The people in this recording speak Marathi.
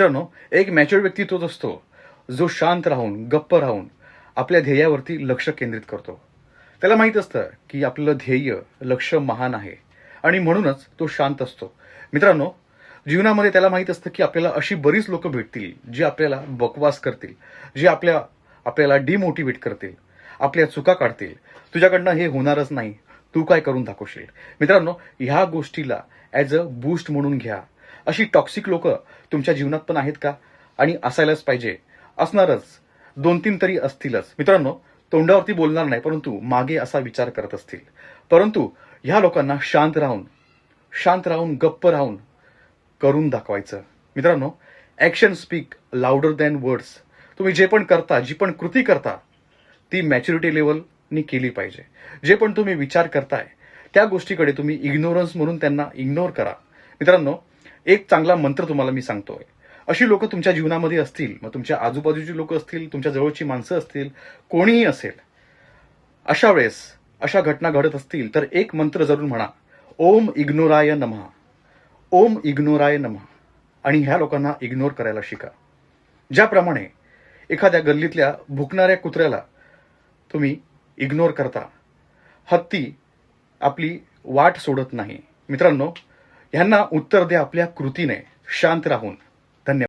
मित्रांनो एक मॅच्युअर व्यक्ती तोच असतो जो शांत राहून गप्प राहून आपल्या ध्येयावरती लक्ष केंद्रित करतो. त्याला माहीत असतं की आपलं ध्येय लक्ष महान आहे आणि म्हणूनच तो शांत असतो. मित्रांनो जीवनामध्ये त्याला माहीत असतं की आपल्याला अशी बरीच लोक भेटतील जी आपल्याला बकवास करतील जी आपल्या आपल्याला डिमोटिवेट करतील आपल्या चुका काढतील. तुझ्याकडनं हे होणारच नाही. तू काय करून दाखवशील? मित्रांनो ह्या गोष्टीला ॲज अ बूस्ट म्हणून घ्या. अशी टॉक्सिक लोक तुमच्या जीवनात पण आहेत का? आणि असायलाच पाहिजे. असणारच. दोन तीन तरी असतीलच. मित्रांनो तोंडावरती बोलणार नाही परंतु मागे असा विचार करत असतील. परंतु ह्या लोकांना शांत राहून शांत राहून गप्प राहून करून दाखवायचं. मित्रांनो action speak louder than words तुम्ही जे पण करता जी पण कृती करता ती मॅच्युरिटी लेवलनी केली पाहिजे. जे पण तुम्ही विचार करताय त्या गोष्टीकडे तुम्ही इग्नोरन्स म्हणून त्यांना इग्नोर करा. मित्रांनो एक चांगला मंत्र तुम्हाला मी सांगतोय. अशी लोक तुमच्या जीवनामध्ये असतील मग तुमच्या आजूबाजूची लोक असतील तुमच्या जवळची माणसं असतील कोणीही असेल अशा वेळेस अशा घटना घडत असतील तर एक मंत्र जरूर म्हणा. ओम इग्नोराय नमः. ओम इग्नोराय नमः. आणि ह्या लोकांना इग्नोर करायला शिका. ज्याप्रमाणे एखाद्या गल्लीतल्या भुकणाऱ्या कुत्र्याला तुम्ही इग्नोर करता हत्ती आपली वाट सोडत नाही. मित्रांनो ह्यांना उत्तर दे आपल्या कृतीने. शांत राहून.